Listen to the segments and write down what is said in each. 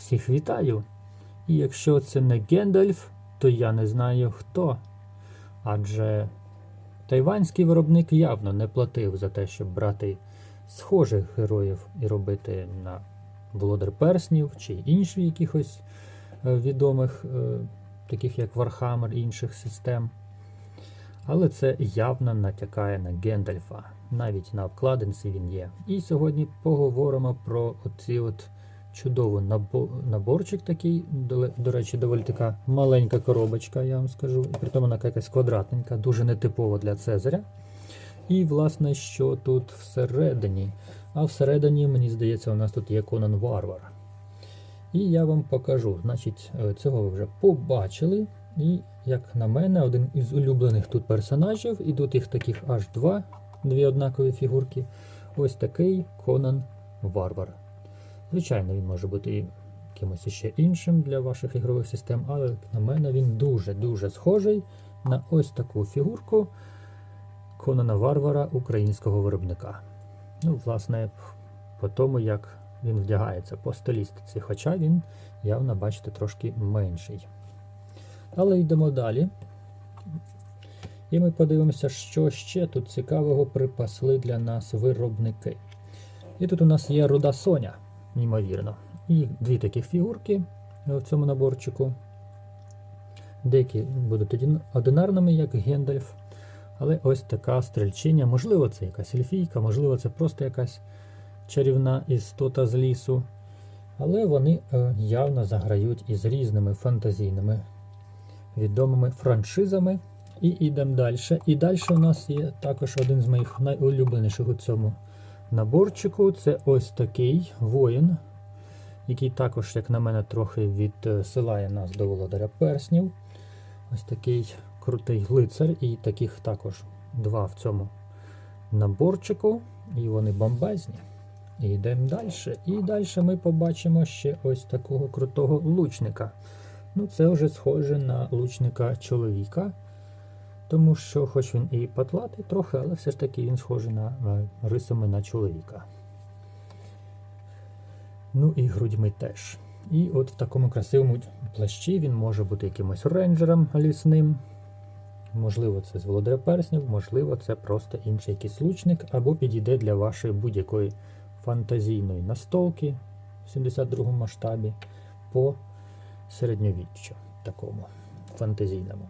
Всіх вітаю! І якщо це не Гендальф, то я не знаю хто. Адже тайванський виробник явно не платив за те, щоб брати схожих героїв і робити на Володар Перснів чи інших якихось е, відомих, е, таких як Warhammer і інших систем. Але це явно натякає на Гендальфа. Навіть на обкладинці він є. І сьогодні поговоримо про оці от чудовий наборчик такий. До, речі, доволі така маленька коробочка, я вам скажу. І при тому вона якась квадратненька, дуже нетипова для Цезаря. І, власне, що тут всередині? А всередині, мені здається, у нас тут є Конан Варвар. І я вам покажу. Значить, е, цього ви вже побачили. І, як на мене, один із улюблених тут персонажів, і тут їх таких аж два, дві однакові фігурки. Ось такий Конан Варвар. Звичайно, він може бути якимось іще іншим для ваших ігрових систем, але на мене він дуже-дуже схожий на ось таку фігурку Конана Варвара українського виробника. Ну, власне, по тому, як він вдягається по стилістиці, хоча він явно, бачите, трошки менший. Але йдемо далі. І ми подивимося, що ще тут цікавого припасли для нас виробники. І тут у нас є руда Соня, неймовірно. І дві таких фігурки в цьому наборчику. Деякі будуть одинарними, як Гендальф. Але ось така стрільчиня. Можливо, це якась ельфійка, можливо, це просто якась чарівна істота з лісу. Але вони е, явно заграють із різними фантазійними відомими франшизами. І йдемо далі. І далі у нас є також один з моїх найулюбленіших у цьому наборчику. Це ось такий воїн, який також, як на мене, трохи відсилає нас до володаря перснів. Ось такий крутий лицар, і таких також два в цьому наборчику. І вони бомбезні. І йдемо далі. І далі ми побачимо ще ось такого крутого лучника. Ну, це вже схоже на лучника чоловіка, тому що, хоч він і потлатий трохи, але все ж таки він схожий на, на рисами на чоловіка. Ну і грудьми теж. І от в такому красивому плащі він може бути якимось рейнджером лісним. Можливо, це з володаря перснів, можливо, це просто інший якийсь лучник, або підійде для вашої будь-якої фантазійної настолки в 72 масштабі по середньовіччю такому фантазійному.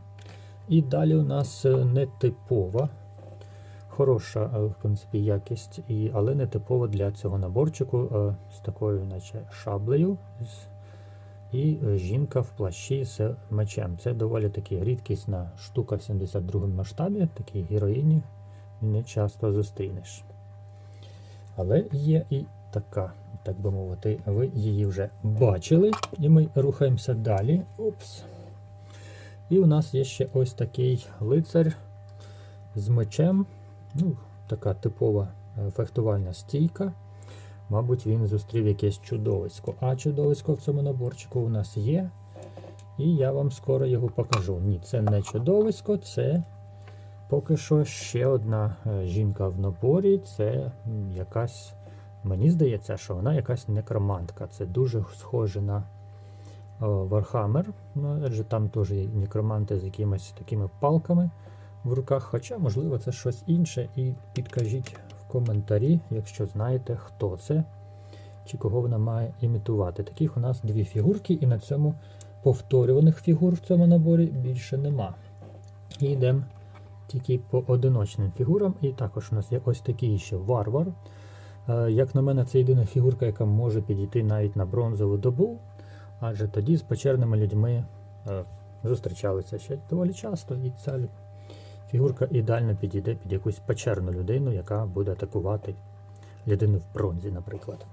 І далі у нас е, нетипова, хороша, е, в принципі, якість, і, але нетипова для цього наборчику е, з такою, наче шаблею. І жінка в плащі з мечем. Це доволі таки рідкісна штука в 72-му масштабі, такій героїні не часто зустрінеш. Але є і така, так би мовити, ви її вже бачили. І ми рухаємося далі. Упс. І у нас є ще ось такий лицар з мечем. Ну, така типова е, фехтувальна стійка. Мабуть, він зустрів якесь чудовисько. А чудовисько в цьому наборчику у нас є. І я вам скоро його покажу. Ні, це не чудовисько, це поки що ще одна е, жінка в наборі. Це якась. Мені здається, що вона якась некромантка. Це дуже схоже на Warhammer. Ну, адже там теж є некроманти з якимись такими палками в руках. Хоча, можливо, це щось інше. І підкажіть в коментарі, якщо знаєте, хто це чи кого вона має імітувати. Таких у нас дві фігурки, і на цьому повторюваних фігур в цьому наборі більше нема. І йдемо тільки по одиночним фігурам. І також у нас є ось такий ще варвар. Е, Як на мене, це єдина фігурка, яка може підійти навіть на бронзову добу, адже тоді з печерними людьми е, зустрічалися ще доволі часто, і ця фігурка ідеально підійде під якусь печерну людину, яка буде атакувати людину в бронзі, наприклад.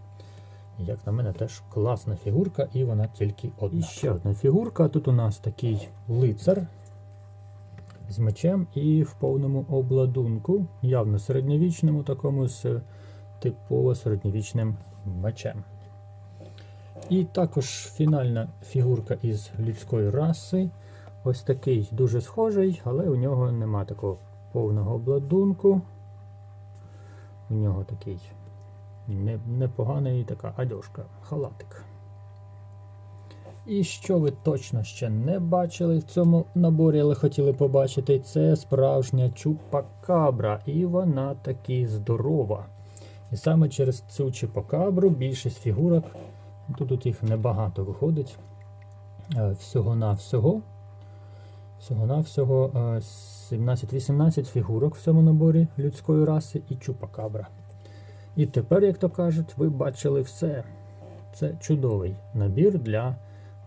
Як на мене, теж класна фігурка, і вона тільки одна. І ще одна фігурка. Тут у нас такий лицар з мечем і в повному обладунку, явно середньовічному, такому з типово середньовічним мечем. І також фінальна фігурка із людської раси. Ось такий дуже схожий, але у нього нема такого повного обладунку. У нього такий непоганий така одежка, халатик. І що ви точно ще не бачили в цьому наборі, але хотіли побачити, це справжня чупакабра, і вона таки здорова. І саме через цю чупакабру більшість фігурок, тут, тут їх небагато виходить, е, всього-навсього. Всього-навсього е, 17-18 фігурок в цьому наборі людської раси і чупакабра. І тепер, як то кажуть, ви бачили все. Це чудовий набір для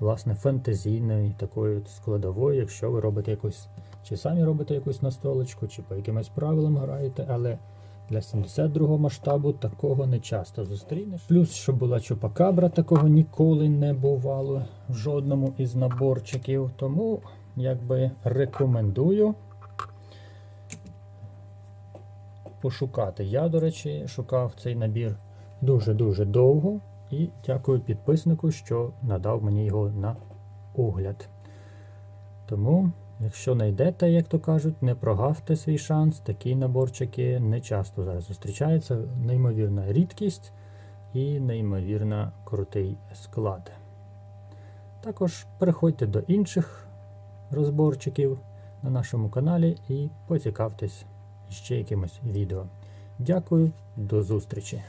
власне фентезійної такої складової, якщо ви робите якусь, чи самі робите якусь настолочку, чи по якимось правилам граєте, але для 72-го масштабу такого не часто зустрінеш. Плюс, що була чупакабра, такого ніколи не бувало в жодному із наборчиків. Тому якби рекомендую пошукати. Я, до речі, шукав цей набір дуже-дуже довго. І дякую підписнику, що надав мені його на огляд. Тому, якщо знайдете, як то кажуть, не прогавте свій шанс. Такі наборчики не часто зараз зустрічаються. Неймовірна рідкість і неймовірно крутий склад. Також переходьте до інших розборчиків на нашому каналі і поцікавтесь ще якимось відео. Дякую, до зустрічі!